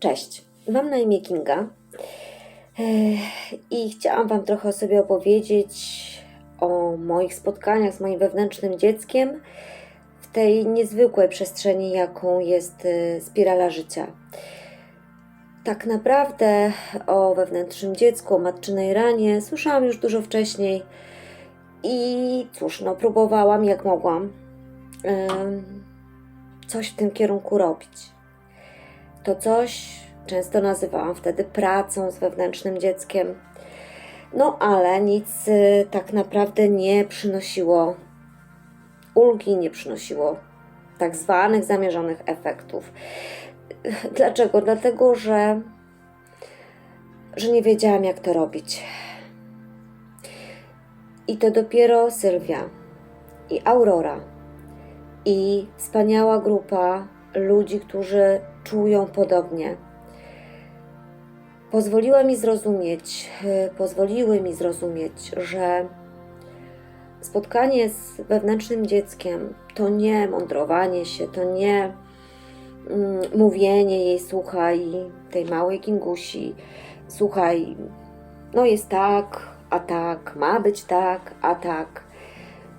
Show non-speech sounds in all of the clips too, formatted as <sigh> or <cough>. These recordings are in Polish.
Cześć, mam na imię Kinga Ech, i chciałam Wam trochę sobie opowiedzieć, o moich spotkaniach z moim wewnętrznym dzieckiem w tej niezwykłej przestrzeni, jaką jest y, spirala życia. Tak naprawdę o wewnętrznym dziecku, o matczynej ranie słyszałam już dużo wcześniej i cóż, no próbowałam jak mogłam coś w tym kierunku robić. To coś często nazywałam wtedy pracą z wewnętrznym dzieckiem. No ale nic y, tak naprawdę nie przynosiło ulgi, nie przynosiło tak zwanych zamierzonych efektów. Dlaczego? Dlatego, że, że nie wiedziałam, jak to robić. I to dopiero Sylwia i Aurora i wspaniała grupa ludzi, którzy czują podobnie. Pozwoliła mi zrozumieć, y, pozwoliły mi zrozumieć, że spotkanie z wewnętrznym dzieckiem to nie mądrowanie się, to nie mm, mówienie jej, słuchaj, tej małej kingusi, słuchaj, no jest tak, a tak, ma być tak, a tak.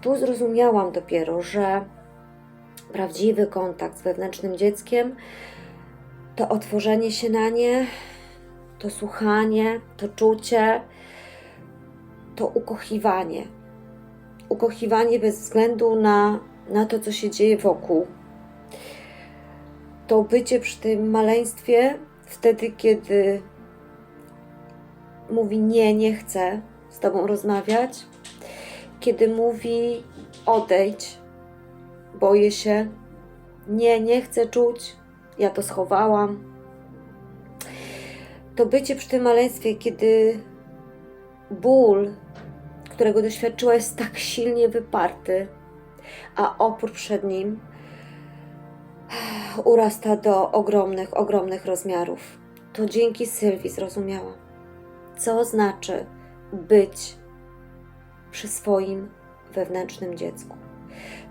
Tu zrozumiałam dopiero, że prawdziwy kontakt z wewnętrznym dzieckiem to otworzenie się na nie, to słuchanie, to czucie, to ukochiwanie. Ukochiwanie bez względu na, na to, co się dzieje wokół. To bycie przy tym maleństwie wtedy, kiedy mówi nie, nie chcę z Tobą rozmawiać, kiedy mówi odejdź, boję się, nie, nie chcę czuć, ja to schowałam. To bycie przy tym maleństwie, kiedy ból, którego doświadczyła, jest tak silnie wyparty, a opór przed nim urasta do ogromnych, ogromnych rozmiarów. To dzięki Sylwii zrozumiałam, co znaczy być przy swoim wewnętrznym dziecku.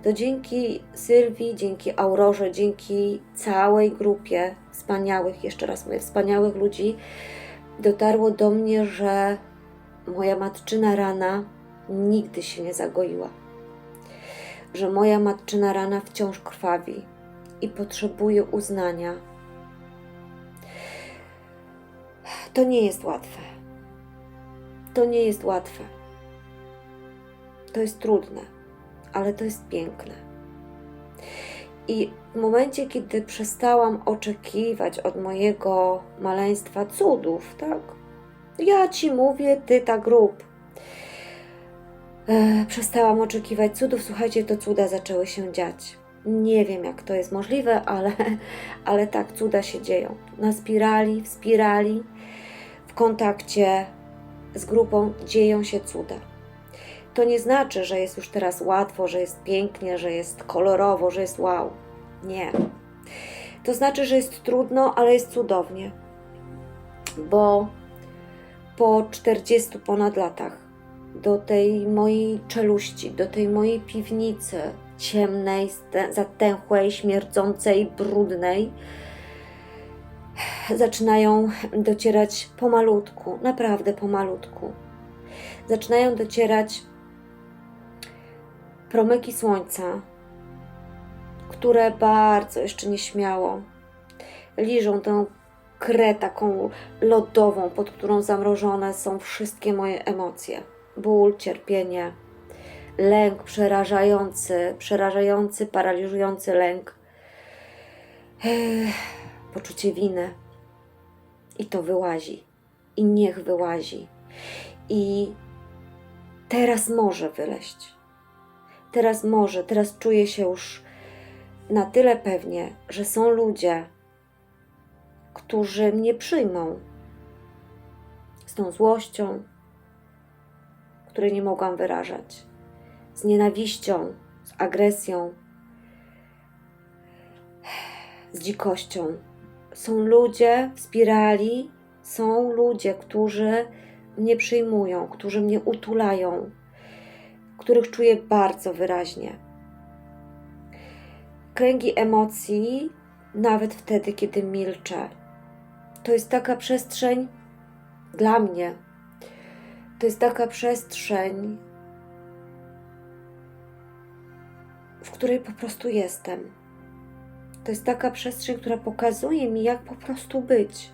To dzięki Sylwii, dzięki Aurorze, dzięki całej grupie wspaniałych, jeszcze raz mówię, wspaniałych ludzi, dotarło do mnie, że moja matczyna rana nigdy się nie zagoiła. Że moja matczyna rana wciąż krwawi i potrzebuje uznania. To nie jest łatwe. To nie jest łatwe. To jest trudne, ale to jest piękne. I w momencie, kiedy przestałam oczekiwać od mojego maleństwa cudów, tak? Ja ci mówię, ty tak rób. E, przestałam oczekiwać cudów. Słuchajcie, to cuda zaczęły się dziać. Nie wiem, jak to jest możliwe, ale, ale tak, cuda się dzieją. Na spirali, w spirali, w kontakcie z grupą dzieją się cuda. To nie znaczy, że jest już teraz łatwo, że jest pięknie, że jest kolorowo, że jest wow. Nie. To znaczy, że jest trudno, ale jest cudownie. Bo po 40 ponad latach do tej mojej czeluści, do tej mojej piwnicy ciemnej, zatęchłej, śmierdzącej, brudnej, zaczynają docierać pomalutku, naprawdę pomalutku. Zaczynają docierać promyki słońca, które bardzo jeszcze nieśmiało liżą tę krę taką lodową, pod którą zamrożone są wszystkie moje emocje. Ból, cierpienie, lęk przerażający, przerażający, paraliżujący lęk, Ech, poczucie winy. I to wyłazi. I niech wyłazi. I teraz może wyleść. Teraz może, teraz czuję się już na tyle pewnie, że są ludzie, którzy mnie przyjmą z tą złością, której nie mogłam wyrażać, z nienawiścią, z agresją, z dzikością. Są ludzie w spirali, są ludzie, którzy mnie przyjmują, którzy mnie utulają, których czuję bardzo wyraźnie. Kręgi emocji, nawet wtedy, kiedy milczę, to jest taka przestrzeń dla mnie. To jest taka przestrzeń, w której po prostu jestem. To jest taka przestrzeń, która pokazuje mi, jak po prostu być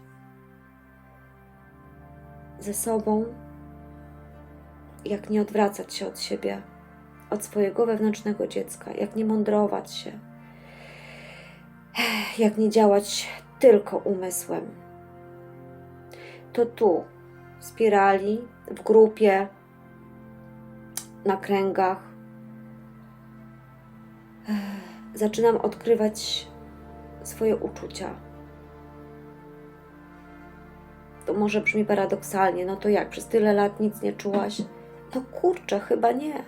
ze sobą, jak nie odwracać się od siebie, od swojego wewnętrznego dziecka, jak nie mądrować się, <sighs> jak nie działać tylko umysłem. To tu, w spirali, w grupie, na kręgach, <sighs> zaczynam odkrywać swoje uczucia. To może brzmi paradoksalnie, no to jak, przez tyle lat nic nie czułaś? No kurczę, chyba nie.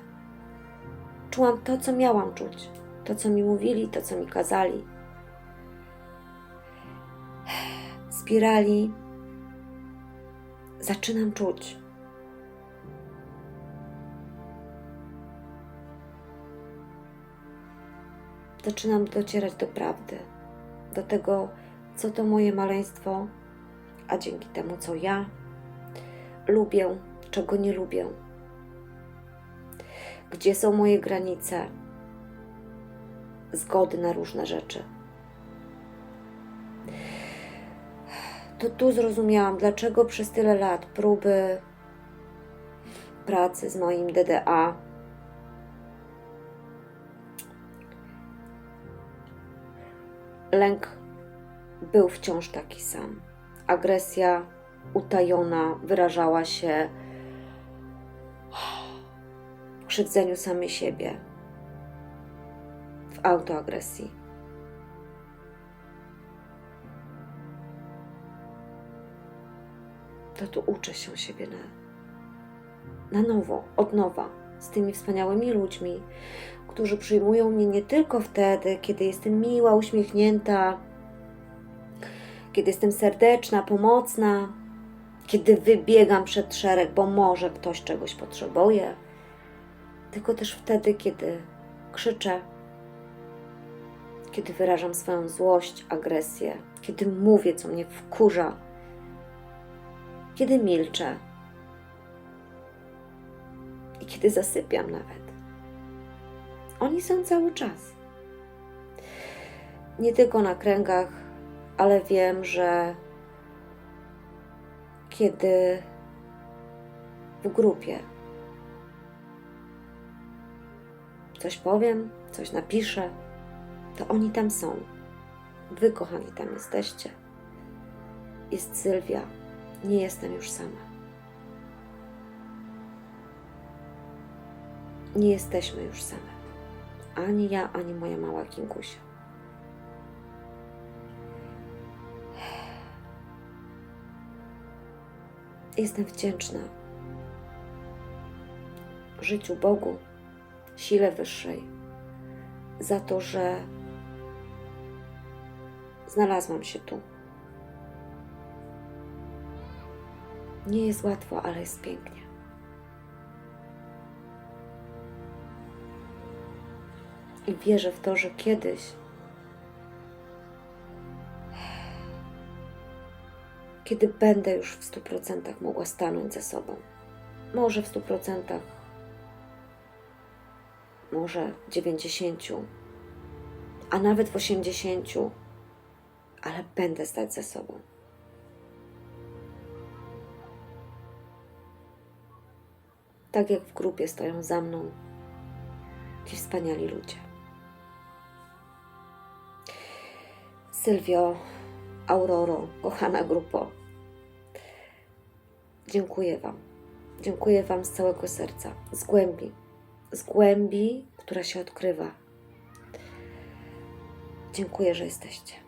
Czułam to, co miałam czuć, to, co mi mówili, to, co mi kazali. Spirali zaczynam czuć. Zaczynam docierać do prawdy, do tego, co to moje maleństwo, a dzięki temu, co ja lubię, czego nie lubię. Gdzie są moje granice, zgody na różne rzeczy. To tu zrozumiałam, dlaczego przez tyle lat próby pracy z moim DDA lęk był wciąż taki sam. Agresja utajona wyrażała się krzywdzeniu samej siebie, w autoagresji. To tu uczę się siebie na, na nowo, od nowa, z tymi wspaniałymi ludźmi, którzy przyjmują mnie nie tylko wtedy, kiedy jestem miła, uśmiechnięta, kiedy jestem serdeczna, pomocna, kiedy wybiegam przed szereg, bo może ktoś czegoś potrzebuje, tylko też wtedy, kiedy krzyczę, kiedy wyrażam swoją złość, agresję, kiedy mówię, co mnie wkurza, kiedy milczę i kiedy zasypiam nawet. Oni są cały czas. Nie tylko na kręgach, ale wiem, że kiedy w grupie coś powiem, coś napiszę, to oni tam są. Wy, kochani, tam jesteście. Jest Sylwia. Nie jestem już sama. Nie jesteśmy już same. Ani ja, ani moja mała Kingusia. Jestem wdzięczna życiu Bogu, sile wyższej, za to, że znalazłam się tu. Nie jest łatwo, ale jest pięknie. I wierzę w to, że kiedyś, kiedy będę już w stu procentach mogła stanąć ze sobą, może w stu procentach, może w dziewięćdziesięciu, a nawet w osiemdziesięciu, ale będę stać ze sobą. tak jak w grupie stoją za mną ci wspaniali ludzie. Sylwio, Auroro, kochana grupo, dziękuję Wam. Dziękuję Wam z całego serca, z głębi, z głębi, która się odkrywa. Dziękuję, że jesteście.